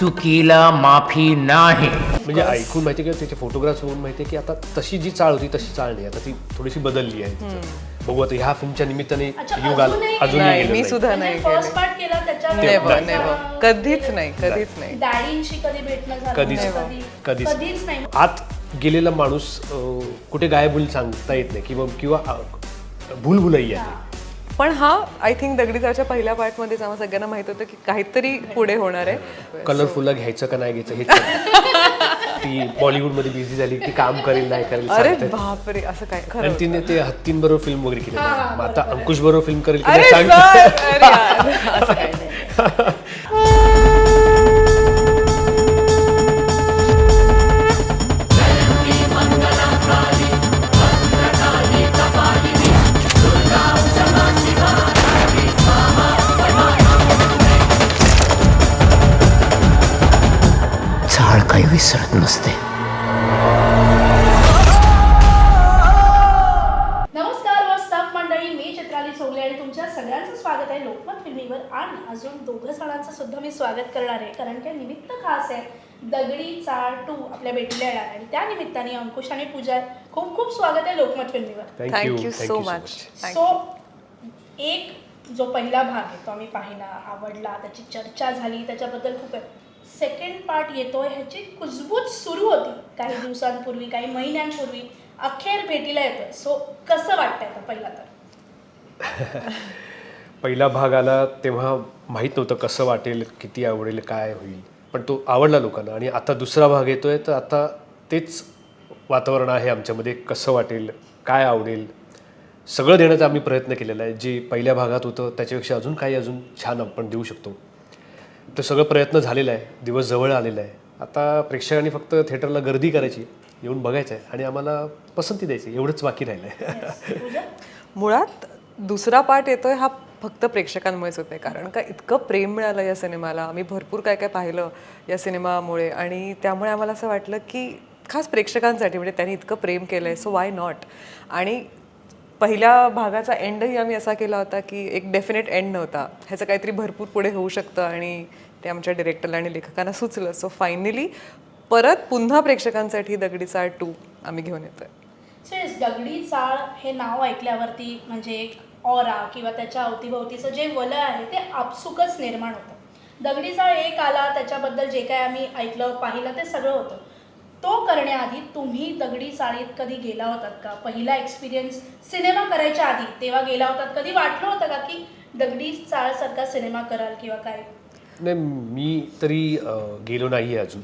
चुकीला माफी नाही म्हणजे ऐकून माहिती की त्याचे फोटोग्राफ्स बघून माहिती की आता तशी जी चाळ होती तशी चाळ नाही आता ती थोडीशी बदलली आहे तिचं. बघू आता ह्या फिल्मच्या निमित्ताने अच्छा, युग आला अजूनही नाही मी नाही. सुद्धा नाही फर्स्ट केले पार्ट केला त्याच्यावर नेव्हर नाही. नेव्हर कधीच नाही कधीच नाही डॅडींशी कधी भेटणं झालं कधीच नाही. नाही. कधी- कधीच कधीच नाही आत गेलेला माणूस अं, कुठे गायब होईल सांगता येत नाही किंवा किंवा भूलभुलई आहे पण हा आय थिंक दगडीचाच्या पहिल्या पार्टमध्ये आम्हाला सगळ्यांना माहीत होतं की काहीतरी पुढे होणार आहे. कलरफुल घ्यायचं का नाही घ्यायचं हेच ती बॉलिवूडमध्ये बिझी झाली की काम करेल नाही करेल अरे. बापरे असं काय? खरं तिने ते हत्तींबरोबर फिल्म वगैरे केली आता अंकुश बरोबर फिल्म करेल असं नाही. विसरत नसते. नमस्कार वस्ताप मंडळी मी चित्राली सोगले आणि तुमच्या सगळ्यांचं स्वागत आहे लोकमत फिल्मीवर. आणि अजून दोघं जणांचं सुद्धा मी स्वागत करणार आहे कारण की निमित्त खास आहे दगडी चाळ टू आपल्या भेटीला येणार आहे. आणि त्या निमित्ताने अंकुश आणि पूजा खूप खूप स्वागत आहे Lokmat फिल्मीवर. Thank you so much so एक जो पहिला भाग आहे तो आम्ही पाहिला आवडला त्याची चर्चा झाली त्याच्याबद्दल खूप आहे सेकंड पार्ट येतोय ह्याची कुजबूज सुरू होती. काही दिवसांपूर्वी काही महिन्यांपूर्वी अखेर भेटीला येतोय. सो कसं वाटतंय आता पहिला तर? पहिला भाग आला तेव्हा माहीत नव्हतं कसं वाटेल किती आवडेल काय होईल. पण तो आवडला लोकांना. आणि आता दुसरा भाग येतोय तर आता तेच वातावरण आहे आमच्यामध्ये. कसं वाटेल काय आवडेल सगळं देण्याचा आम्ही प्रयत्न केलेला आहे. जे पहिल्या भागात होतं त्याच्यापेक्षा अजून काही अजून छान आपण देऊ शकतो. तर सगळं प्रयत्न झालेला आहे. दिवस जवळ आलेला आहे. आता प्रेक्षकांनी फक्त थिएटरला गर्दी करायची येऊन बघायचं आहे आणि आम्हाला पसंती द्यायची एवढंच बाकी राहिलं आहे मुळात दुसरा पार्ट येतोय हा फक्त प्रेक्षकांमुळेच आहे कारण का इतकं प्रेम मिळालं या सिनेमाला. आम्ही भरपूर काय काय पाहिलं या सिनेमामुळे आणि त्यामुळे आम्हाला असं वाटलं की खास प्रेक्षकांसाठी म्हणजे त्यांनी इतकं प्रेम केलं आहे सो वाय नॉट आणि पहिल्या भागाचा एंडही आम्ही असा केला होता की एक डेफिनेट एंड नव्हता. ह्याचं काहीतरी भरपूर पुढे होऊ शकतं आणि ते आमच्या डिरेक्टरला आणि लेखकांना सुचलं. सो फायनली परत पुन्हा प्रेक्षकांसाठी दगडीचा टू आम्ही घेऊन येतोय. सिरियस दगडी चाळ हे नाव ऐकल्यावरती म्हणजे एक ऑरा किंवा त्याच्या अवतीभोवतीचं जे वलय आहे ते आपसुकच निर्माण होतं. दगडी चाळ एक आला त्याच्याबद्दल जे काय आम्ही ऐकलं पाहिलं ते सगळं होतं. तो करण्याआधी तुम्ही दगडी चाळीत कधी गेला होतात का? पहिला एक्सपिरियन्स सिनेमा करायच्या आधी तेव्हा गेला होतात? कधी वाटलं होतं का की दगडी चाळसारखा सिनेमा कराल किंवा काय? नाही मी तरी अं, गेलो नाही अजून.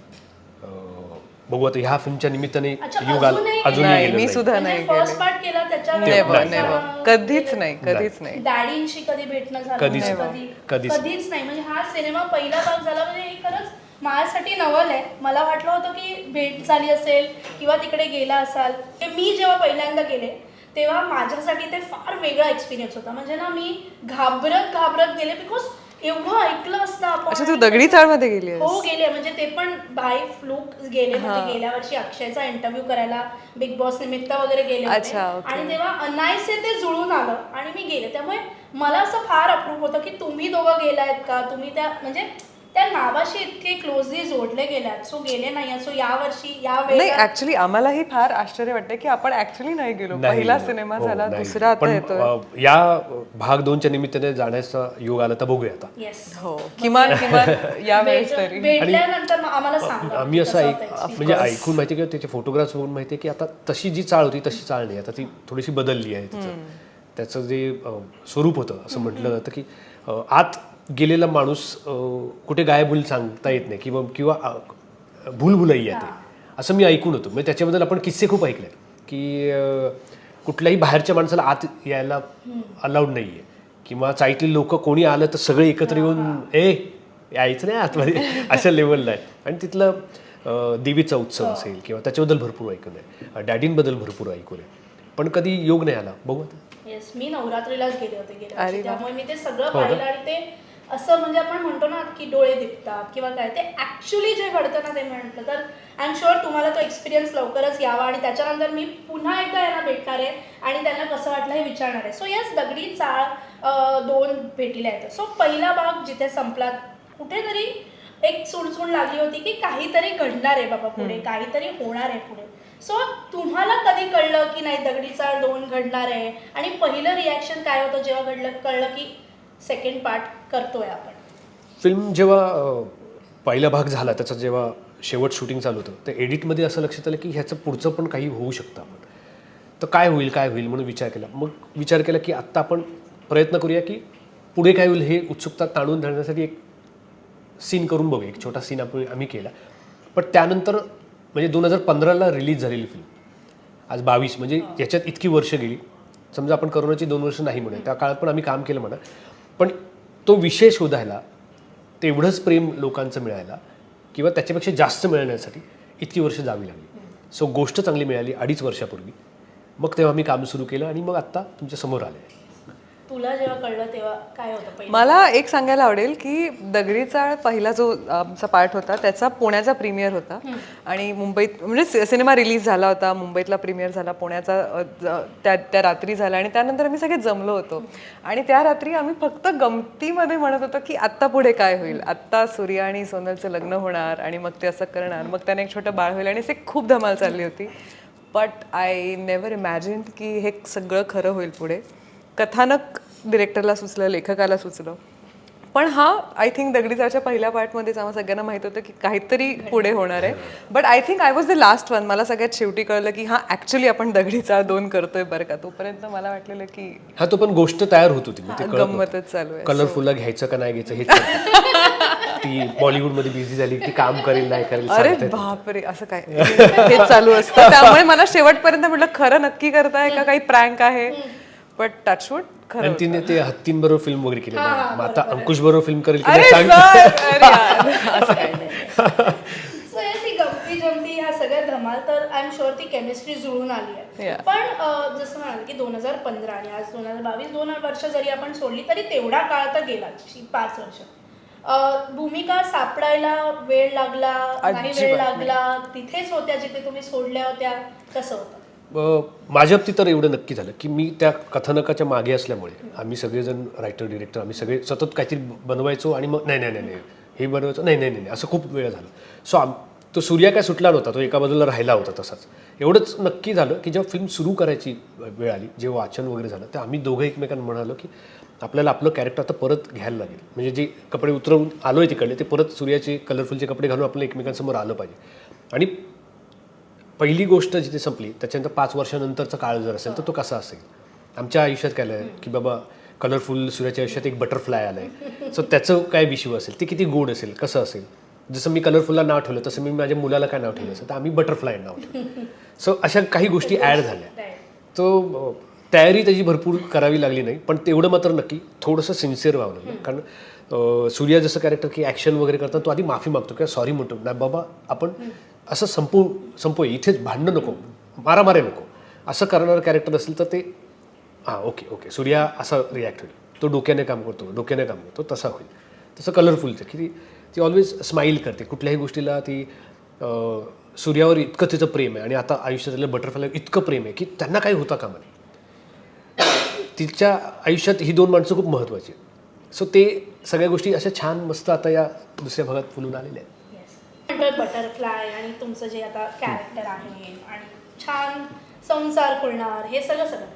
अं, बघू आता ह्या फिल्मच्या निमित्ताने अच्छा, युग आला. अजूनही अजूनही नाही, गेलो मी नाही. सुद्धा म्हणजे नाही फर्स्ट गेले पार्ट केला नेव्हर नेव्हर कधीच नाही कधीच नाही. डॅडींशी कधी भेटणं झालं? कधीच नाही. नाही. कधी कधीच कधीच नाही. म्हणजे हा सिनेमा पहिला भाग झाला म्हणजे हे खरंच माझ्यासाठी नवल आहे. मला वाटलं होतं की भेट झाली असेल किंवा तिकडे गेला असाल. ते मी जेव्हा पहिल्यांदा गेले तेव्हा माझ्यासाठी ते फार वेगळा एक्सपिरियन्स होता. म्हणजे ना मी घाबरत घाबरत गेले बिकॉज एवढं ऐकलं असतं आपण. अच्छा तू दगडी चाळमध्ये गेली हो गेले म्हणजे ते पण बाय फ्लूक गेले म्हणजे गेल्या वर्षी अक्षयचा इंटरव्ह्यू करायला बिग बॉस निमित्त वगैरे गेले. आणि तेव्हा अनायसे ते जुळून आलं आणि मी गेले. त्यामुळे मला असं फार अप्रूप होतं की तुम्ही दोघं गेलायत का? तुम्ही त्या म्हणजे त्या नावाशी इतके क्लोजली जोडले गेल्यात. सो गेले नाही सो या वर्षी या नाही वेळेला ऍक्च्युली आम्हालाही फार आश्चर्य वाटतं की आपण ऍक्च्युली नाही गेलो. नाही पहिला गेलो. सिनेमा हो, झाला नाही दुसरा. आता पण येतोय. अं, या भाग दोनच्या निमित्ताने जाण्याचा योग आला तर बघूया आता. येस हो किमान किमान या वेळेस तरी. भेटल्यानंतर मग आम्हाला सांगा. आम्ही असं कसं ऐक होतं experience. म्हणजे ऐकून माहिती की त्याचे फोटोग्राफ्स बघून माहिती की आता तशी जी चाळ होती तशी चाळ नाही. आता ती थोडीशी बदलली आहे त्याचं जे अं, स्वरूप होतं असं म्हटलं जातं की अं, आत गेलेला माणूस कुठे गायब होईल सांगता येत नाही किंवा किंवा भूलभुलई आहे ते. असं मी ऐकून होतो. म्हणजे त्याच्याबद्दल आपण किस्से खूप ऐकले की कुठल्याही बाहेरच्या माणसाला आत यायला अलाउड नाही आहे किंवा चाईतली लोक कोणी आलं तर सगळे एकत्र येऊन ए यायचं नाही आतमध्ये. अशा लेवलला आहे. आणि तिथलं देवीचा उत्सव असेल किंवा त्याच्याबद्दल भरपूर ऐकून आहे. डॅडींबद्दल भरपूर ऐकून आहे. पण कधी योग नाही आला. बघू आता. येस मी नवरात्रीलाच गेले होते. त्यामुळे मी ते सगळं हो? पाहिलं आणि ते असं म्हणजे आपण म्हणतो ना की डोळे दिपतात किंवा काय ते ऍक्च्युली जे घडतं ना ते म्हटलं तर आय एम शुअर तुम्हाला तो एक्सपिरियन्स लवकरच यावा आणि त्याच्यानंतर मी पुन्हा एकदा यांना भेटणार आहे आणि त्यांना कसं वाटलं हे विचारणार आहे. सो यस दगडी चाळ दोन भेटीला येतं. सो पहिला भाग जिथे संपला कुठेतरी एक चुणचुण लागली होती की काहीतरी घडणार आहे बाबा पुढे काहीतरी होणार आहे पुढे. सो तुम्हाला कधी कळलं की नाही दगडी चाळ दोन घडणार आहे? आणि पहिलं रिॲक्शन काय होतं जेव्हा घडलं कळलं की सेकंड पार्ट करतोय आपण. फिल्म जेव्हा पहिला भाग झाला त्याचा जेव्हा शेवट शूटिंग चालू होतं तर एडिटमध्ये असं लक्षात आलं की ह्याचं पुढचं पण काही होऊ शकतं आपण. तर काय होईल काय होईल म्हणून विचार केला. मग विचार केला की आत्ता आपण प्रयत्न करूया की पुढे काय होईल हे उत्सुकता ताणून धरण्यासाठी एक सीन करून बघूया. एक छोटा सीन आपण आम्ही केला. पण त्यानंतर म्हणजे दोन हजार पंधराला रिलीज झालेली फिल्म आज बावीस म्हणजे याच्यात इतकी वर्ष गेली. समजा आपण करोनाची दोन वर्ष नाही म्हणूया. त्या काळात पण आम्ही काम केलं म्हणा. पण तो विषय शोधायला तेवढंच प्रेम लोकांचं मिळायला किंवा त्याच्यापेक्षा जास्त मिळण्यासाठी इतकी वर्ष जावी लागली. सो गोष्ट चांगली मिळाली अडीच वर्षापूर्वी. मग तेव्हा मी काम सुरू केलं आणि मग आत्ता तुमच्यासमोर आले. तुला जेव्हा कळलं तेव्हा काय होतं पहिलं? मला एक सांगायला आवडेल की दगडी चाळ पहिला जो आमचा पार्ट होता त्याचा पुण्याचा प्रीमियर होता. आणि मुंबईत म्हणजे सि- सिनेमा रिलीज झाला होता मुंबईतला प्रीमियर झाला पुण्याचा अ, ज- त्या त्या रात्री झाला आणि त्यानंतर आम्ही सगळे जमलो होतो. आणि त्या रात्री आम्ही फक्त गमतीमध्ये म्हणत होतो की आत्ता पुढे काय होईल? आत्ता सूर्या आणि सोनलचं लग्न होणार आणि मग ते असं करणार. मग त्याने एक छोटं बाळ होईल आणि असे खूप धमाल चालली होती. बट आय नेवर इमॅजिन की हे सगळं खरं होईल पुढे. कथानक डिरेक्टरला सुचलं लेखकाला सुचलं. पण हा आय थिंक दगडीचाच्या पहिल्या पार्टमध्येच आम्हाला सगळ्यांना माहीत होतं की काहीतरी पुढे होणार आहे. But I think I was the last one मला सगळ्यात शेवटी कळलं की हा ऍक्च्युली आपण दगडीचाळ दोन करतोय बरं का. तोपर्यंत मला वाटलेलं की हा तो पण गोष्ट तयार होत होती. गंमतच चालू आहे. कलरफुलला घ्यायचं का नाही घ्यायचं नव्हतं. ती बॉलिवूडमध्ये बिझी झाली की काम करेल नाही करेल अरे. बापरे असं काय? हे चालू असतं. त्यामुळे मला शेवटपर्यंत म्हटलं खरं नक्की करताय का? काही प्रँक आहे? बट टचवूड खरं आणि तिने ते हत्तींबरोबर फिल्म वगैरे केली. मग आता अंकुश बरोबर फिल्म करेल की अरे सांग. सर अरे यार, असं काही नाही. सो अशी गमती जमती ह्या सगळ्या धमाल तर आय एम शुअर ती केमिस्ट्री जुळून आली आहे. Yeah. पण अं, जसं म्हणाल की दोन हजार पंधरा आणि आज दोन हजार बावीस दोन वर्ष जरी आपण सोडली तरी तेवढा काळ तर गेला पाच वर्ष. अं, भूमिका सापडायला वेळ लागला नाही वेळ लागला तिथेच होत्या जिथे तुम्ही सोडल्या होत्या कसं होतं. माझ्या बाबतीत तर एवढं नक्की झालं की मी त्या कथानकाच्या मागे असल्यामुळे आम्ही सगळेजण रायटर डिरेक्टर आम्ही सगळे सतत काहीतरी बनवायचो आणि मग नाही नाही नाही नाही हे बनवायचं. नाही नाही नाही नाही, असं खूप वेळ झालं. सो आम तो सूर्या काय सुटला नव्हता तो एका बाजूला राहिला होता तसाच. एवढंच नक्की झालं की जेव्हा फिल्म सुरू करायची वेळ आली जे वाचन वगैरे झालं तर आम्ही दोघं एकमेकांना म्हणालो की आपल्याला आपलं कॅरेक्टर आता परत घ्यायला लागेल. म्हणजे जे कपडे उतरवून आलो आहे तिकडले ते परत सूर्याचे कलरफुलचे कपडे घालून आपलं एकमेकांसमोर आलं पाहिजे. आणि पहिली गोष्ट जिथे संपली त्याच्यानंतर पाच वर्षानंतरचा काळ जर असेल तर तो कसा असेल? आमच्या आयुष्यात काय की बाबा कलरफुल सूर्याच्या आयुष्यात एक बटरफ्लाय आलं आहे सो त्याचं काय विषय असेल? ते किती गोड असेल? कसं असेल? जसं मी कलरफुलला नाव ठेवलं तसं मी माझ्या मुलाला काय नाव ठेवलं असेल? तर आम्ही बटरफ्लाय नाव ठेवलं. सो अशा काही गोष्टी ॲड झाल्या. तो तयारी त्याची भरपूर करावी लागली नाही पण तेवढं मात्र नक्की थोडंसं सिन्सिअर व्हावं लागलं. कारण सूर्या जसं कॅरेक्टर की ॲक्शन वगैरे करताना तो आधी माफी मागतो किंवा सॉरी म्हणतो. नाही बाबा आपण असं संपू संपू इथेच भांडणं नको. मारामारे नको. असं करणारं कॅरेक्टर असेल तर ते हां ओके ओके सूर्या असा रिॲक्ट होईल. तो डोक्याने काम करतो डोक्याने काम करतो तसा होईल. तसं कलरफुलचं की ती ती ऑलवेज स्माईल करते. कुठल्याही गोष्टीला ती सूर्यावर इतकं तिचं प्रेम आहे. आणि आता आयुष्यातल्या बटरफ्लाय इतकं प्रेम आहे की त्यांना काही होता कामा नाही. तिच्या आयुष्यात ही दोन माणसं खूप महत्त्वाची आहेत. सो ते सगळ्या गोष्टी अशा छान मस्त आता या दुसऱ्या भागात फुलून आलेल्या आहेत. म्हणतात बटरफ्लाय आणि तुमचं जे आता कॅरेक्टर आहे आणि छान संसार खुलणार हे सगळं सगळं.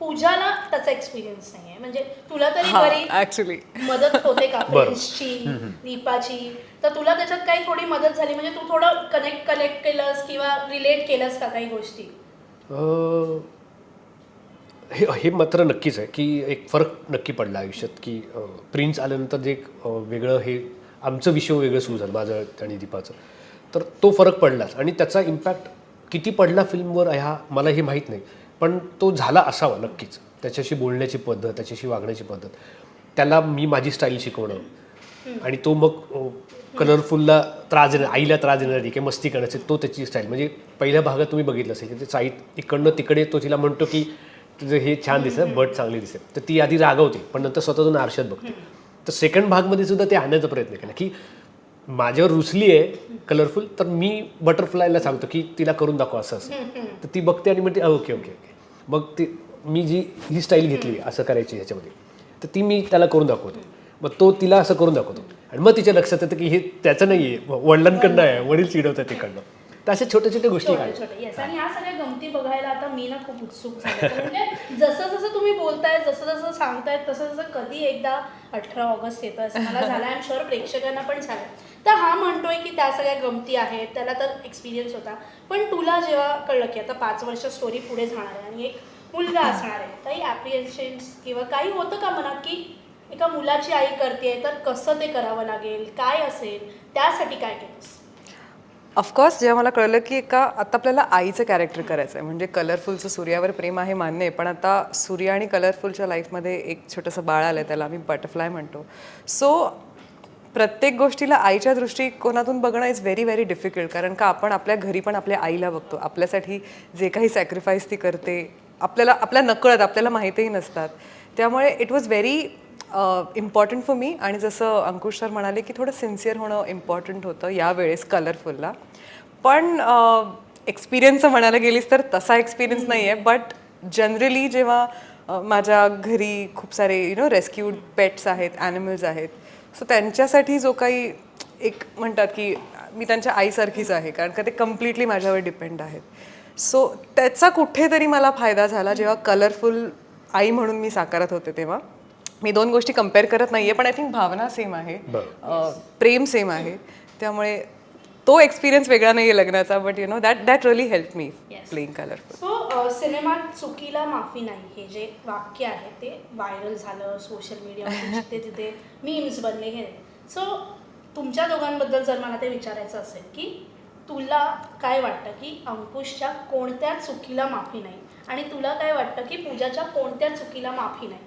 पूजाला त्याचा एक्सपिरियन्स नाही आहे म्हणजे तुला तरी बरी ऍक्च्युली मदत होते का. फ्रेंड्सची दीपाची? तर तुला त्याच्यात काही थोडी मदत झाली? म्हणजे तू थोडं कनेक्ट कनेक्ट केलंस किंवा रिलेट केलंस का काही गोष्टी? हे हे मात्र नक्कीच आहे की एक फरक नक्की पडला आयुष्यात की प्रिन्स आल्यानंतर जे एक वेगळं हे आमचं विषय वेगळं सुरू झालं माझं आणि दीपाचं. तर तो फरक पडलाच आणि त्याचा इम्पॅक्ट किती पडला फिल्मवर ह्या मला हे माहीत नाही. पण तो झाला असावा नक्कीच. त्याच्याशी बोलण्याची पद्धत त्याच्याशी वागण्याची पद्धत. त्याला मी माझी स्टाईल शिकवणं. आणि तो मग कलरफुलला त्रास देणार आईला त्रास देणारी किंवा मस्ती करण्याची तो त्याची स्टाईल म्हणजे पहिल्या भागात तुम्ही बघितलं असेल की ते साईत इकडनं तिकडे तो तिला म्हणतो की तुझं हे छान दिसतं बट चांगली दिसेल. तर ती आधी रागवते पण नंतर स्वतःतून आरशात बघते. तर सेकंड भागमध्ये सुद्धा ते आणण्याचा प्रयत्न केला की माझ्यावर रुसली आहे कलरफुल तर मी बटरफ्लायला सांगतो की तिला करून दाखव असं असं. तर ती बघते आणि म्हणते ओके ओके ओके मग ती मी जी ही स्टाईल घेतली असं करायची ह्याच्यामध्ये तर ती मी त्याला करून दाखवतो. मग तो तिला असं करून दाखवतो. आणि मग तिच्या लक्षात येतं की हे त्याचं नाहीये वडिलांकडनं आहे वडील चिडवतात तिकडनं. तर अशा छोट्या छोट्या गोष्टी छोटे छोटे येस आणि ह्या सगळ्या गमती बघायला आता मी ना खूप उत्सुक झाले. म्हणजे जसं जसं तुम्ही बोलताय जसं जसं सांगतायत तसं तसं कधी एकदा अठरा ऑगस्ट येतं असं मला झालं आय एम शुअर प्रेक्षकांना पण झालं तर हा म्हणतोय की त्या सगळ्या गमती आहेत त्याला तर एक्सपिरियन्स होता. पण तुला जेव्हा कळलं की आता पाच वर्ष स्टोरी पुढे जाणार आहे आणि एक मुलगा असणार आहे काही ॲप्रिएशन्स किंवा काही होतं का मनात की एका मुलाची आई करते तर कसं ते करावं लागेल काय असेल त्यासाठी काय केलंस? ऑफकोर्स जेव्हा मला कळलं की एका आता आपल्याला आईचं कॅरेक्टर करायचं आहे म्हणजे कलरफुलचं सूर्यावर प्रेम आहे मान्य आहे. पण आता सूर्य आणि कलरफुलच्या लाईफमध्ये एक छोटंसं बाळ आलं आहे त्याला आम्ही बटरफ्लाय म्हणतो. सो प्रत्येक गोष्टीला आईच्या दृष्टिकोनातून बघणं इज व्हेरी व्हेरी डिफिकल्ट कारण का आपण आपल्या घरी पण आपल्या आईला बघतो. आपल्यासाठी जे काही सॅक्रिफाईस ती करते आपल्याला आपल्या नकळत आपल्याला माहितीही नसतात. त्यामुळे it was very important for me आणि जसं अंकुश सर म्हणाले की थोडं सिन्सिअर होणं इम्पॉर्टंट होतं यावेळेस कलरफुलला पण एक्सपिरियन्स म्हणायला गेलीस तर तसा एक्सपिरियन्स नाही आहे बट जनरली जेव्हा माझ्या घरी खूप सारे यु नो रेस्क्यूड पेट्स आहेत ॲनिमल्स आहेत सो त्यांच्यासाठी जो काही एक म्हणतात की मी त्यांच्या आईसारखीच आहे. कारण का ते कम्प्लिटली माझ्यावर डिपेंड आहेत. सो त्याचा कुठेतरी मला फायदा झाला जेव्हा कलरफुल आई म्हणून मी साकारत होते तेव्हा. मी दोन गोष्टी कंपेअर करत नाहीये पण आय थिंक भावना सेम आहे. प्रेम सेम आहे. त्यामुळे तो एक्सपिरियन्स वेगळा नाही आहे लग्नाचा but you know that that really help me Yes. Playing colourful so सिनेमात चुकीला माफी नाही हे जे वाक्य आहे ते व्हायरल झालं सोशल मीडियावर जिथे तिथे मीम्स बनले हे. सो तुमच्या दोघांबद्दल जर मला ते विचारायचं असेल की तुला काय वाटतं की अंकुशच्या कोणत्या चुकीला माफी नाही? आणि तुला काय वाटतं की पूजाच्या कोणत्या चुकीला माफी नाही?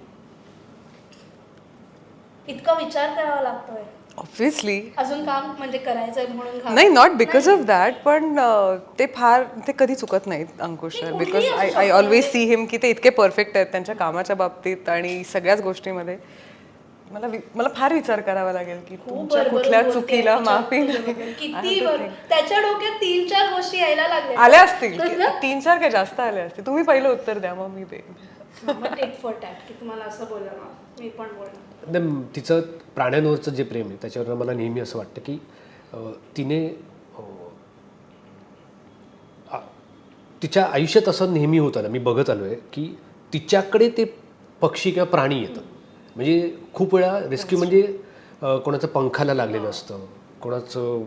इतका विचार करावा लागतोय. ऑब्व्हियसली अजून काम म्हणजे करायचंय म्हणून नाही नॉट बिकॉज ऑफ दॅट पण अ, ते फार ते कधी चुकत नाहीत Ankush sir. Because I I. Always see him की ते इतके परफेक्ट आहेत त्यांच्या कामाच्या बाबतीत आणि सगळ्याच गोष्टीमध्ये. मला वि- मला फार विचार करावा लागेल की खूप तुमच्या बरोबर कुठल्या बोलते चुकीला माफी किती. त्याच्या डोक्यात तीन चार गोष्टी यायला लागल्या. आल्या असतील. तीन चार काय जास्त आल्या असतील? तुम्ही पहिलं उत्तर द्या मग मी देईन टेक फॉर टॅट की तुम्हाला असं बोललं ना मी पण बोलणार. नाही, तिचं प्राण्यांवरचं जे प्रेम आहे त्याच्यावर मला नेहमी असं वाटतं की तिने तिच्या आयुष्यात असं नेहमी होतं ना मी बघत आलो आहे की तिच्याकडे ते पक्षी किंवा प्राणी येतं म्हणजे खूप वेळा रेस्क्यू म्हणजे कोणाचं पंखाला लागलेलं असतं कोणाचं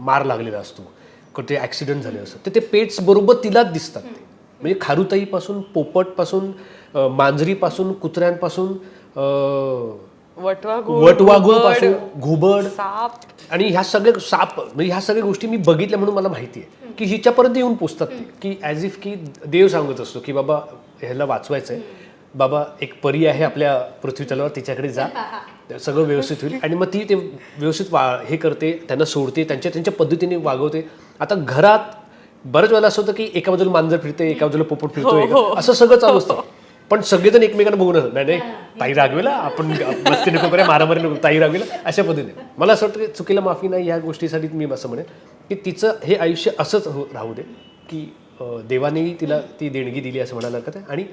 मार लागलेला असतो कुठे ॲक्सिडेंट झाले असतं तर ते पेट्स बरोबर तिलाच दिसतात. ते म्हणजे खारुताईपासून पोपटपासून मांजरीपासून कुत्र्यांपासून वटवाघूळपासून घुबड साप. आणि ह्या सगळ्या साप म्हणजे ह्या सगळ्या गोष्टी मी बघितल्या म्हणून मला माहिती आहे. की हिच्यापर्यंत येऊन पोचतात की ॲज इफ की देव सांगत असतो की बाबा ह्याला वाचवायचं आहे बाबा एक परी आहे आपल्या पृथ्वी तलावर तिच्याकडे जा. सगळं व्यवस्थित होईल. आणि मग ती ते व्यवस्थित वा हे करते त्यांना सोडते त्यांच्या त्यांच्या पद्धतीने वागवते. आता घरात बऱ्याच वेळेला असं होतं की एका बाजूला मांजर फिरते एका बाजूला पोपट फिरतो एका- असं सगळं चालू असतं. पण सगळेजण एकमेकांना बघून नाही नाही ताई रागवेला आपण मस्ती नको करूया मारामारी नको ताई रागवेला अशा पद्धतीने. मला असं वाटतं की चुकीला माफी नाही या गोष्टीसाठी मी असं म्हणेन की तिचं हे आयुष्य असंच हो राहू दे की देवानेही तिला ती देणगी दिली असं म्हणायला हरकत आहे आणि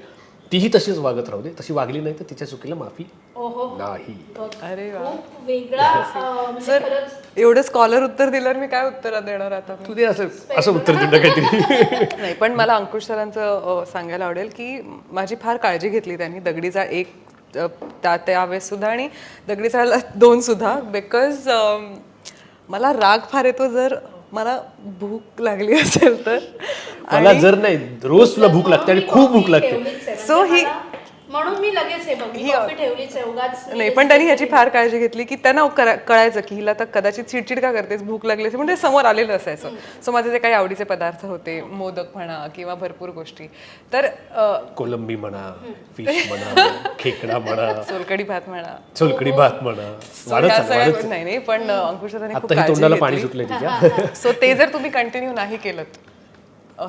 तीही तशीच वागत राहू दे. तशी वागली नाही तर तिच्या चुकीला माफी ओहो. नाही. अरे वा. खूप वेगळा अं, म्हणजे सर खरंच एवढं स्कॉलर उत्तर दिल्यावर मी काय उत्तर देणार आता? तू ते असं असं उत्तर दिलं काहीतरी. नाही पण मला अंकुश सरांचं अ, सांगायला आवडेल की माझी फार काळजी घेतली त्यांनी. दगडीचा एक अ, त्या त्यावेळेस सुद्धा आणि दगडीचा दोन सुद्धा. बिकॉज मला राग फार येतो जर मला भूक लागली असेल तर. मला जर नाही रोज तुला भूक लागते आणि खूप भूक लागते. म्हणजे ही- म्हणून मी लगेच हे बघ मी कॉफी ठेवलीच आहे उगाच नाही पण त्यांनी ह्याची फार काळजी घेतली की त्यांना कळायचं की हिला तर कदाचित चिडचिड का करतेस भूक लागली असेल म्हणजे समोर आलेलं असायचं. सो माझे जे काही आवडीचे पदार्थ होते मोदक म्हणा किंवा भरपूर गोष्टी. तर कोलंबी म्हणा फिश म्हणा खेकडा म्हणा सोलकडी भात म्हणा. सोलकडी भात म्हणा. नाही नाही पण अंकुशदाने पाणी सो ते जर तुम्ही कंटिन्यू नाही केलं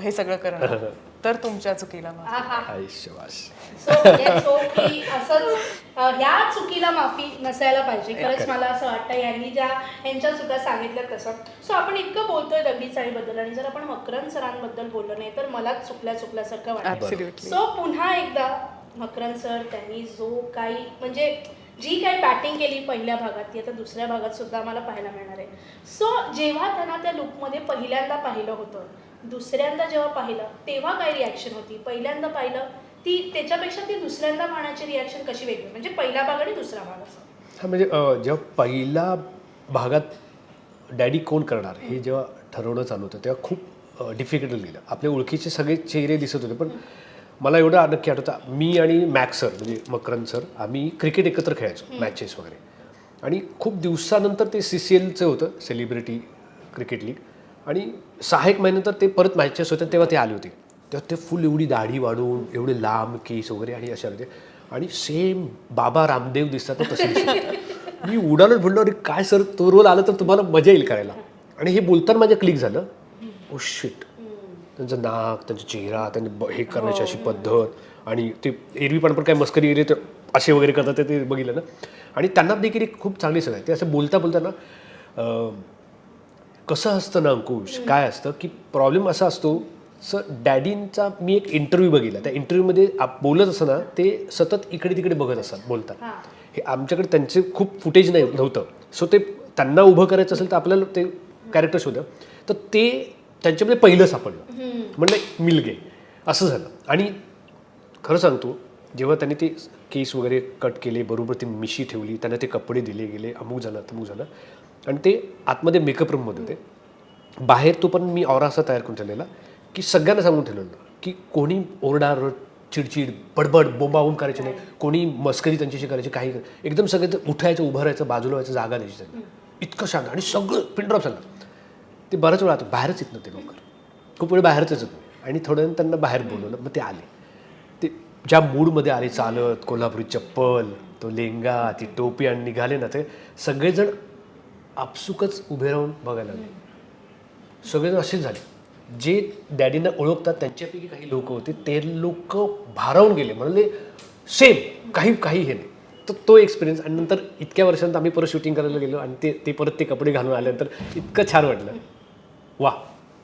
हे सगळं करणं तर तुमच्या चुकीला माफ. आयुष्यवास So, let's hope की असंच अं, ह्या चुकीला माफी नसायला पाहिजे. खरंच मला असं वाटतं यांनी ज्या यांच्या चुका सांगितल्या तसं. सो आपण इतकं बोलतोय दगडी चाळीबद्दल आणि जर आपण मकरंद सरांबद्दल बोललो नाही तर मलाच चुकल्या चुकल्यासारखं वाटतं. सो पुन्हा एकदा मकरंद सर त्यांनी जो काही म्हणजे जी काही बॅटिंग केली पहिल्या भागात ती आता दुसऱ्या भागात सुद्धा आम्हाला पाहायला मिळणार आहे. सो जेव्हा त्यांना त्या लुकमध्ये पहिल्यांदा पाहिलं होतं दुसऱ्यांदा जेव्हा पाहिलं तेव्हा काय रिॲक्शन होती? पहिल्यांदा पाहिलं ती त्याच्यापेक्षा ती दुसऱ्यांदा पाहण्याची रिॲक्शन कशी वेगळी? म्हणजे पहिला भाग आणि दुसरा भाग असं. हा म्हणजे जेव्हा पहिल्या भागात डॅडी कोण करणार? हे जेव्हा ठरवणं चालू होतं तेव्हा खूप डिफिकल्ट गेलं. आपल्या ओळखीचे सगळे चेहरे दिसत होते पण मला एवढं नक्की आठवतं मी आणि मॅक्स सर म्हणजे मकरंद सर आम्ही क्रिकेट एकत्र खेळायचो मॅचेस वगैरे. आणि खूप दिवसानंतर ते सी सी एलचं होतं सेलिब्रिटी क्रिकेट लीग आणि सहा एक महिन्यानंतर ते परत मॅचेस होते तेव्हा ते आले होते. तेव्हा ते फुल एवढी दाढी वाढून एवढे लांब केस वगैरे आणि आले होते आणि सेम बाबा रामदेव दिसतात ना तसे दिसतात. मी उडालच म्हणलो अरे काय सर तो रोल आला तर तुम्हाला मजा येईल करायला. आणि हे बोलताना माझ्या क्लिक झालं. ओ शिट त्यांचं नाक त्यांचा चेहरा त्यांनी ब- हे करण्याची अशी पद्धत आणि ते एरवी पण पण काय मस्करी वगैरे असे वगैरे करतात ते- ते बघितलं ना. आणि त्यांना देखील एक खूप चांगली सवय ते असं बोलता बोलताना कसं असतं ना अंकुश? काय असतं की प्रॉब्लेम असा असतो स डॅडींचा मी एक इंटरव्ह्यू बघितला. त्या इंटरव्ह्यूमध्ये आप बोलत असताना ते सतत इकडे तिकडे बघत असतात बोलतात. हे. आमच्याकडे त्यांचे खूप फुटेज नाही नव्हतं. सो ते त्यांना उभं करायचं असेल तर आपल्याला ते कॅरेक्टर शोधलं तर ते त्यांच्यामध्ये पहिलं सापडलं. म्हणलं मिलगे. असं झालं. आणि खरं सांगतो जेव्हा त्यांनी ते केस वगैरे कट केले बरोबर ती मिशी ठेवली त्यांना ते कपडे दिले गेले अमुक झालं तमुक झालं. आणि ते आतमध्ये मेकअप रूममध्ये होते. बाहेर तो पण मी औरा असा तयार करून ठेवलेला की सगळ्यांना सांगून ठेवलेलं की कोणी ओरडार चिडचिड बडबड बोंबावून करायची नाही. कोणी मस्करी त्यांच्याशी करायची काही एकदम सगळे उठायचं उभं राहायचं बाजूला व्हायचं जागा द्यायची त्यांना. इतकं शांत आणि सगळं पिंड्रॉप झालं. ते बराच वेळा आता बाहेरच येत नव्हते लवकर. खूप वेळ बाहेरच येत आणि थोड्या त्यांना बाहेर बोलवलं मग ते आले. ते ज्या मूडमध्ये आले चालत कोल्हापुरी चप्पल तो लेंगा ती टोपी आणि निघाले ना ते सगळेजण आपसुकच उभे राहून बघायला लागले. सगळेजण असेच झाले. जे डॅडींना ओळखतात त्यांच्यापैकी काही लोक होते ते लोक भारावून गेले. म्हणाले सेम काही काही हे नाही. तर तो एक्सपिरियन्स आणि नंतर इतक्या वर्षांत आम्ही परत शूटिंग करायला गेलो आणि ते ते परत ते कपडे घालून आल्यानंतर इतकं छान वाटलं. वा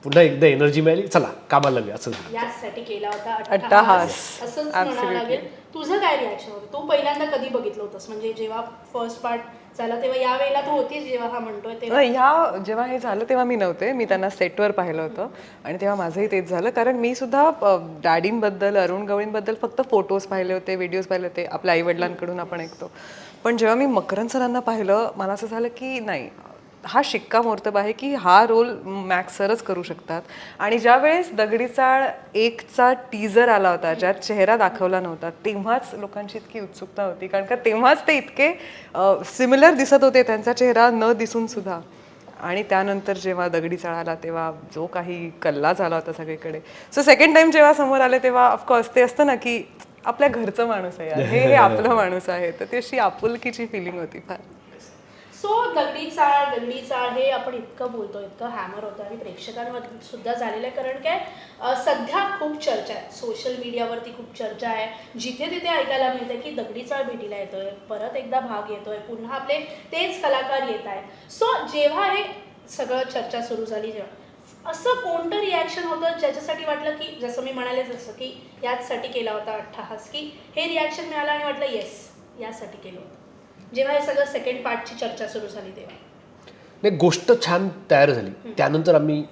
पुन्हा एकदा एनर्जी मिळाली. चला कामाला लागूया. असं झालं. याचसाठी केला होता अट्टाहास. असंच म्हणावं. लागेल. तुझं काय रिॲक्शन होतं? तू पहिल्यांदा कधी बघितलं होतंस? म्हणजे जेव्हा फर्स्ट पार्ट झाला तेव्हा या वेळेला तू होतीस जेव्हा हा म्हणतोय तेव्हा? ह्या जेव्हा हे झालं तेव्हा मी नव्हते. मी त्यांना सेटवर पाहिलं होतं. आणि तेव्हा माझंही तेच झालं. कारण मी सुद्धा डॅडींबद्दल अरुण गवळींबद्दल फक्त फोटोज पाहिले होते व्हिडिओज पाहिले होते. आपल्या आईवडिलांकडून आपण ऐकतो. पण जेव्हा मी मकरंद सरांना पाहिलं मला असं झालं की नाही हा शिक्कामोर्तब आहे की हा रोल मॅक्स सरच करू शकतात. आणि ज्या वेळेस दगडी चाळ एकचा टीजर आला होता ज्यात चेहरा दाखवला नव्हता तेव्हाच लोकांची इतकी उत्सुकता होती. कारण का तेव्हाच ते इतके सिमिलर दिसत होते त्यांचा चेहरा न दिसून सुद्धा. आणि त्यानंतर जेव्हा दगडी चाळ आला तेव्हा जो काही कल्ला झाला होता सगळीकडे. सो सेकंड टाइम जेव्हा समोर आले तेव्हा ऑफकोर्स ते असतं ना की आपल्या घरचं माणूस आहे. हे हे आपलं माणूस आहे. तर ती अशी आपुलकीची फिलिंग होती फार. सो दगडी चाळ दगडी चाळ हे आपण इतकं बोलतो इतकं हॅमर होतं आणि प्रेक्षकांवर सुद्धा झालेलं आहे. कारण काय सध्या खूप चर्चा आहे. सोशल मीडियावरती खूप चर्चा आहे. जिथे तिथे ऐकायला मिळतं की दगडी चाळ भेटीला येतोय परत एकदा भाग येतोय पुन्हा आपले तेच कलाकार येत आहेत. सो जेव्हा हे सगळं चर्चा सुरू झाली जेव्हा असं कोणतं रिॲक्शन होतं ज्याच्यासाठी वाटलं की जसं मी म्हणाले जसं की याचसाठी केला होता अट्ठाहास की हे रिॲक्शन मिळालं आणि वाटलं येस यासाठी केलं होतं. जेव्हा हे सगळं सेकंड पार्टची चर्चा सुरू झाली तेव्हा. नाही गोष्ट छान तयार झाली. त्यानंतर आम्ही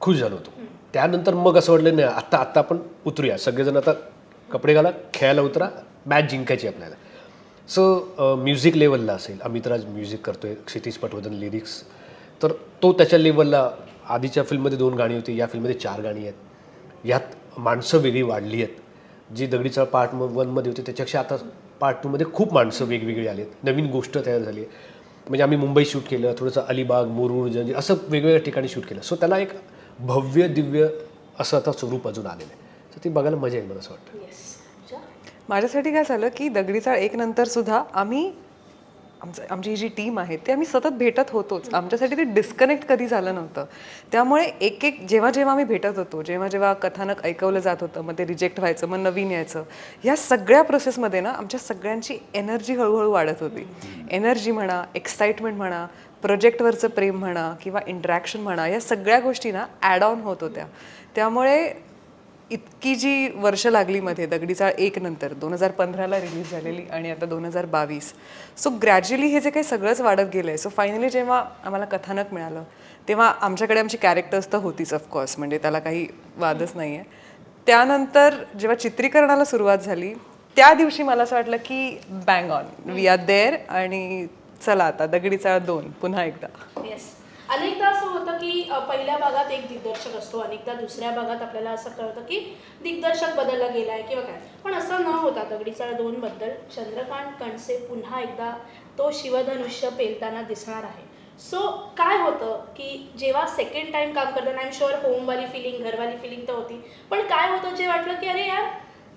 खुश झालो होतो. त्यानंतर मग असं वाटलं नाही आत्ता आत्ता आपण उतरूया. सगळेजण आता कपडे घाला खेळायला उतरा मॅच जिंकायची आपल्याला. सो म्युझिक लेवलला असेल अमितराज म्युझिक करतोय क्षितिज पटवर्धन लिरिक्स तर तो त्याच्या लेवलला आधीच्या फिल्ममध्ये दोन गाणी होती या फिल्ममध्ये चार गाणी आहेत. यात माणसं वेगळी वाढली आहेत. जी दगडीचा पार्ट वनमध्ये होती त्याच्यापेक्षा आता पार्ट टूमध्ये खूप माणसं वेगवेगळी आली आहेत नवीन गोष्ट तयार झाली आहे. म्हणजे आम्ही मुंबई शूट केलं थोडंसं अलिबाग मुरुड जंजीर असं वेगवेगळ्या ठिकाणी शूट केलं. सो त्याला एक भव्य दिव्य असं आता स्वरूप अजून आलेलं आहे. तर ती बघायला मजा येईल मला असं वाटतं. माझ्यासाठी काय झालं की दगडीचा एक नंतर सुद्धा आम्ही आमचं आमची जी टीम आहे ते आम्ही सतत भेटत होतोच. आमच्यासाठी ते डिस्कनेक्ट कधी झालं नव्हतं. त्यामुळे एक एक जेव्हा जेव्हा आम्ही भेटत होतो जेव्हा जेव्हा कथानक ऐकवलं जात होतं मग ते रिजेक्ट व्हायचं मग नवीन यायचं ह्या सगळ्या प्रोसेसमध्ये ना आमच्या सगळ्यांची एनर्जी हळूहळू वाढत होती. एनर्जी म्हणा एक्साइटमेंट म्हणा प्रोजेक्टवरचं प्रेम म्हणा किंवा इंटरॅक्शन म्हणा या सगळ्या गोष्टी ना ॲड ऑन होत होत्या. त्यामुळे इतकी जी वर्ष लागली मध्ये दगडीचाळ एक नंतर दोन हजार पंधराला रिलीज झालेली आणि आता दोन हजार बावीस. सो ग्रॅज्युअली हे जे काही सगळंच वाढत गेलं आहे सो फायनली जेव्हा आम्हाला कथानक मिळालं तेव्हा आमच्याकडे आमची कॅरेक्टर्स तर होतीच ऑफकोर्स म्हणजे त्याला काही वादच नाही आहे त्यानंतर जेव्हा चित्रीकरणाला सुरुवात झाली त्या दिवशी मला असं वाटलं की bang on we are there आणि चला आता दगडी चाळ दोन पुन्हा एकदा. येस अनेकदा असं होतं की पहिल्या भागात एक दिग्दर्शक असतो अनेकदा दुसऱ्या भागात आपल्याला असं कळतं की दिग्दर्शक बदलला गेला आहे किंवा काय. पण असं न होता दगडीचाळ दोन बद्दल चंद्रकांत कणसे पुन्हा एकदा तो शिवधनुष्य पेलताना दिसणार आहे. सो काय होतं की जेव्हा सेकंड टाइम काम करताना आय एम शुअर होमवाली फिलिंग घरवाली फिलिंग तर होती पण काय होतं जे वाटलं की अरे यार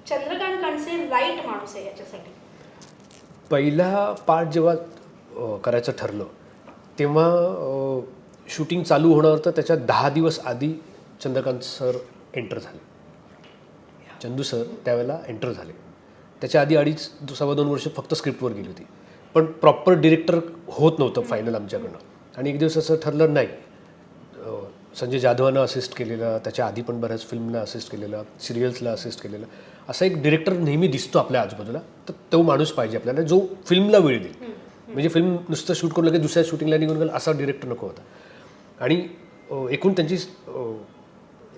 चंद्रकांत कणसे राईट माणूस आहे याच्यासाठी. पहिला पार्ट जेव्हा करायचं ठरलं तेव्हा शूटिंग चालू होणार तर त्याच्या दहा दिवस आधी चंद्रकांत सर एंटर झाले. चंदू सर त्यावेळेला एंटर झाले. त्याच्या आधी अडीच सव्वा दोन वर्ष फक्त स्क्रिप्टवर गेली होती. पण प्रॉपर डिरेक्टर होत नव्हतं फायनल आमच्याकडनं. आणि एक दिवस असं ठरलं नाही. संजय जाधवानं असिस्ट केलेलं त्याच्या आधी पण बऱ्याच फिल्मला असिस्ट केलेलं सिरियल्सला असिस्ट केलेलं. असा एक डिरेक्टर नेहमी दिसतो आपल्या आजूबाजूला. तर तो माणूस पाहिजे आपल्याला जो फिल्मला वेळ देईल. म्हणजे फिल्म नुसतं शूट करून लगेच दुसऱ्या शूटिंगला निघून गेलं असा डिरेक्टर नको होता. आणि एकूण त्यांची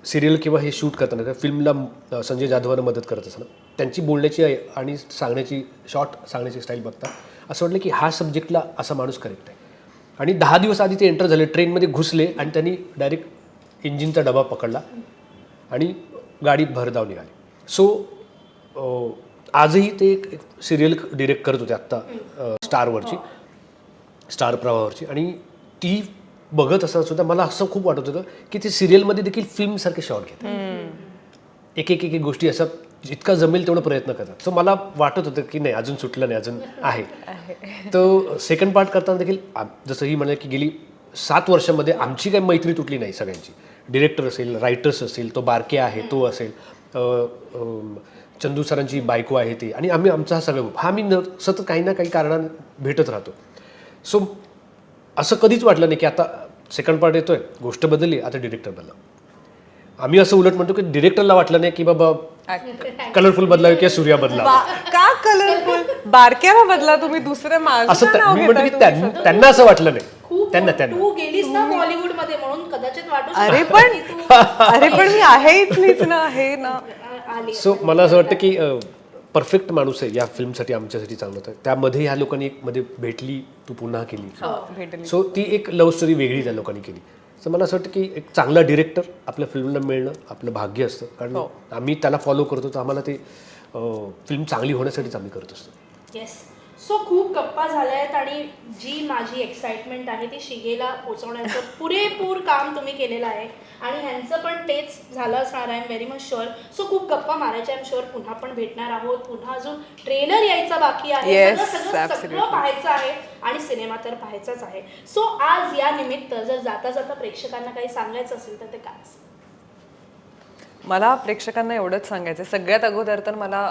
सिरियल किंवा हे शूट करताना किंवा फिल्मला संजय जाधवानं मदत करत असताना त्यांची बोलण्याची आणि सांगण्याची शॉर्ट सांगण्याची स्टाईल बघता असं वाटलं की हा सब्जेक्टला असा माणूस करेक्ट आहे. आणि दहा दिवस आधी ते एंटर झाले ट्रेनमध्ये घुसले आणि त्यांनी डायरेक्ट इंजिनचा डबा पकडला आणि गाडी भरधाव निघाली. सो आजही ते एक सिरियल डिरेक्ट करत होते आत्ता स्टारवरची स्टार प्रवाहावरची. आणि ती बघत असताना सुद्धा मला असं खूप वाटत होतं की ते सिरियलमध्ये देखील फिल्मसारखे शॉट घेतात. एक एक एक एक गोष्टी असं जितका जमेल तेवढा प्रयत्न करतात. सो मला वाटत होतं की नाही अजून सुटलं नाही अजून आहे. तर सेकंड पार्ट करताना देखील जसं ही म्हणाले की गेली सात वर्षामध्ये आमची काही मैत्री तुटली नाही सगळ्यांची. डिरेक्टर असेल रायटर्स असेल तो बारके आहे तो असेल चंदू सरांची बायको आहे ती. आणि आम्ही आमचा हा सगळं हा मी न सतत काही ना काही कारणानं भेटत राहतो. सो असं कधीच वाटलं नाही की आता सेकंड पार्ट येतोय गोष्ट बदलली आता डिरेक्टर बदला आम्ही असं उलट म्हणतो की डिरेक्टरला वाटलं नाही की बाबा कलरफुल बदलावे किंवा सूर्या बदलावा. बा- का कलरफुल बारक्याला बदला तुम्ही दुसरं असं का त्या- नाव मी घेताय म्हणतो की तुम्ही? त्यां- त्यांना असं वाटलं नाही. खूप त्यांना त्यांना. तू गेलीस ना बॉलिवूडमध्ये म्हणून कदाचित वाटू अरे पण की तू अरे पण मी आहे इथलीच ना हे ना. आली. सो मला असं वाटतं की परफेक्ट माणूस आहे या फिल्मसाठी आमच्यासाठी चांगलं होतं त्यामध्ये ह्या लोकांनी एक मध्ये भेटली तू पुन्हा केली. सो ती एक लव्ह स्टोरी वेगळी त्या लोकांनी केली. सो मला असं वाटतं की एक चांगला डिरेक्टर आपल्या फिल्मला मिळणं आपलं भाग्य असतं. कारण आम्ही त्याला फॉलो करतो तर आम्हाला ते फिल्म चांगली होण्यासाठीच आम्ही करत असतो. येस सो खूप गप्पा झाल्या आहेत आणि जी माझी एक्साइटमेंट आहे ती शिगेला पोचवण्याचं पुरेपूर काम तुम्ही केलेलं आहे. आणि ह्यांचं पण तेच झालं असणार आहे व्हेरी मच शुअर सो खूप गप्पा मारायच्या एम शुअर पुन्हा पण भेटणार आहोत. पुन्हा अजून ट्रेलर यायचा बाकी आहे. सगळं सगळं. सगळं पाहायचं आहे आणि सिनेमा तर पाहायचाच आहे. सो आज या निमित्त जर जाता जाता प्रेक्षकांना काही सांगायचं असेल तर ते काय? मला प्रेक्षकांना एवढंच सांगायचं आहे सगळ्यात अगोदर तर मला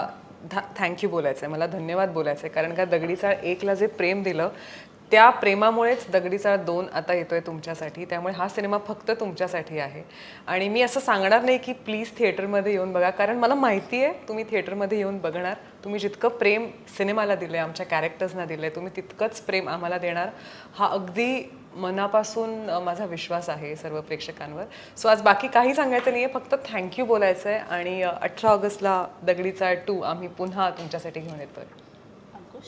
थँक्यू बोलायचं आहे मला धन्यवाद बोलायचं आहे कारण का दगडीचाळ एकला जे प्रेम दिलं त्या प्रेमामुळेच दगडीचाळ दोन आता येतोय तुमच्यासाठी. त्यामुळे हा सिनेमा फक्त तुमच्यासाठी आहे. आणि मी असं सांगणार नाही की प्लीज थिएटरमध्ये येऊन बघा. कारण मला माहिती आहे तुम्ही थिएटरमध्ये येऊन बघणार. तुम्ही जितकं प्रेम सिनेमाला दिलं आहे आमच्या कॅरेक्टर्सना दिलं आहे तुम्ही तितकंच प्रेम आम्हाला देणार. हा अगदी मनापासून माझा विश्वास आहे सर्व प्रेक्षकांवर. सो आज बाकी काही सांगायचं नाही आहे फक्त थँक्यू बोलायचं आहे आणि अठरा ऑगस्टला दगडीचा टू आम्ही पुन्हा तुमच्यासाठी घेऊन येतोय. अंकुश?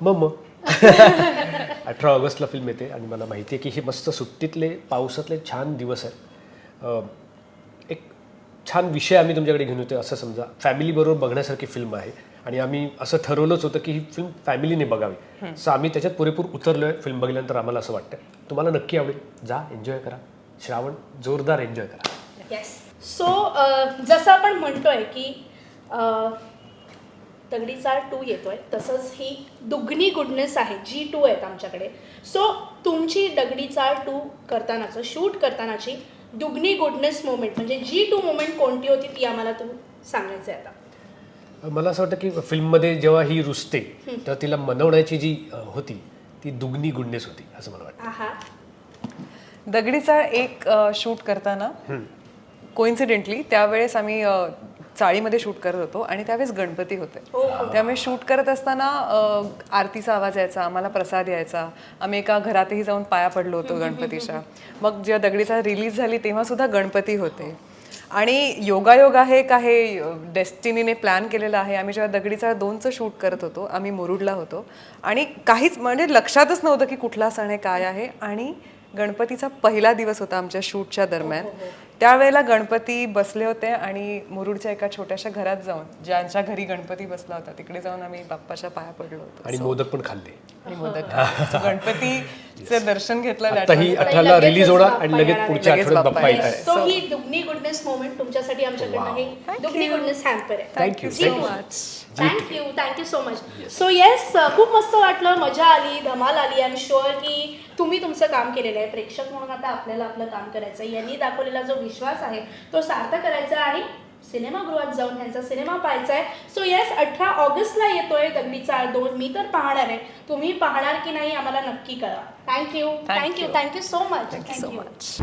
मग मग अठरा ऑगस्टला फिल्म येते आणि मला माहिती आहे की हे मस्त सुट्टीतले पावसातले छान दिवस आहेत. एक छान विषय आम्ही तुमच्याकडे घेऊन येतो असं समजा. फॅमिलीबरोबर बघण्यासारखी फिल्म आहे. आणि आम्ही असं ठरवलंच होतं की ही फिल्म फॅमिलीने बघावी. सो आम्ही त्याच्यात पुरेपूर उतरलो आहे फिल्म बघितल्यानंतर आम्हाला असं वाटतं तुम्हाला नक्की आवडेल. जा एन्जॉय करा. श्रावण जोरदार एन्जॉय करा. येस सो जसं आपण म्हणतोय की अ, दगडीचाळ टू येतोय. तसंच ही दुग्नी गुडनेस आहे. जी टू आहेत आमच्याकडे. सो तुमची दगडीचाळ टू करतानाचं शूट करतानाची दुग्नी गुडनेस मोमेंट म्हणजे जी टू मोमेंट कोणती होती ती आम्हाला तू सांगायचं आहे आता. मला असं वाटतं की फिल्ममध्ये जेव्हा ही रुसते तेव्हा तिला मनवण्याची जी अं, होती ती दुग्नी गुडनेस होती असं मला वाटतं. आहा. दगडीचा एक शूट करताना कोइन्सिडेंटली त्यावेळेस आम्ही अ, चाळीमध्ये शूट करत होतो आणि त्यावेळेस गणपती होते. त्यामुळे शूट करत असताना अ, आरतीचा आवाज यायचा आम्हाला प्रसाद यायचा. आम्ही एका घरातही जाऊन पाया पडलो होतो गणपतीच्या. मग जेव्हा दगडीचा रिलीज झाली तेव्हा सुद्धा गणपती होते. आणि योगायोग आहे का हे डेस्टिनीने प्लॅन केलेलं आहे. आम्ही जेव्हा दगडीचा दोनचं शूट करत होतो आम्ही मुरुडला होतो. आणि काहीच म्हणजे लक्षातच नव्हतं की कुठला सण आहे काय आहे. आणि गणपतीचा पहिला दिवस होता आमच्या शूटच्या दरम्यान. त्यावेळेला गणपती बसले होते आणि मुरुडच्या एका छोट्याशा घरात जाऊन ज्यांच्या घरी गणपती बसला होता तिकडे जाऊन आम्ही बाप्पाच्या पाया पडलो होतो. आणि मोदक पण खाल्ले. आणि मोदक खाल्ले. गणपतीचं दर्शन घेतलं आता. ही अठराला रिलीज होणार आणि लगेच पुढच्या. आठवड्यात बाप्पा येत आहे. सो ही दुग्नी गुडनेस मोमेंट तुमच्यासाठी आमच्याकडनं हे दुग्नी गुडनेस हॅम्पर आहे thank you. much. Thank you thank you so much so yes खूप मस्त वाटलं. मजा आली धमाल आली. आय एम शुअर की तुम्ही तुमचं काम केलेलं आहे. प्रेक्षक म्हणून आता आपल्याला आपलं काम करायचं आहे. यांनी दाखवलेला जो विश्वास आहे तो सार्थ करायचा आहे. आणि सिनेमागृहात जाऊन त्यांचा सिनेमा पाहायचा आहे सो येस अठरा ऑगस्टला येतोय दगडी चाळ दोन. मी तर पाहणार आहे. तुम्ही पाहणार की नाही आम्हाला नक्की कळवा. Thank you thank you thank you so much you. So much.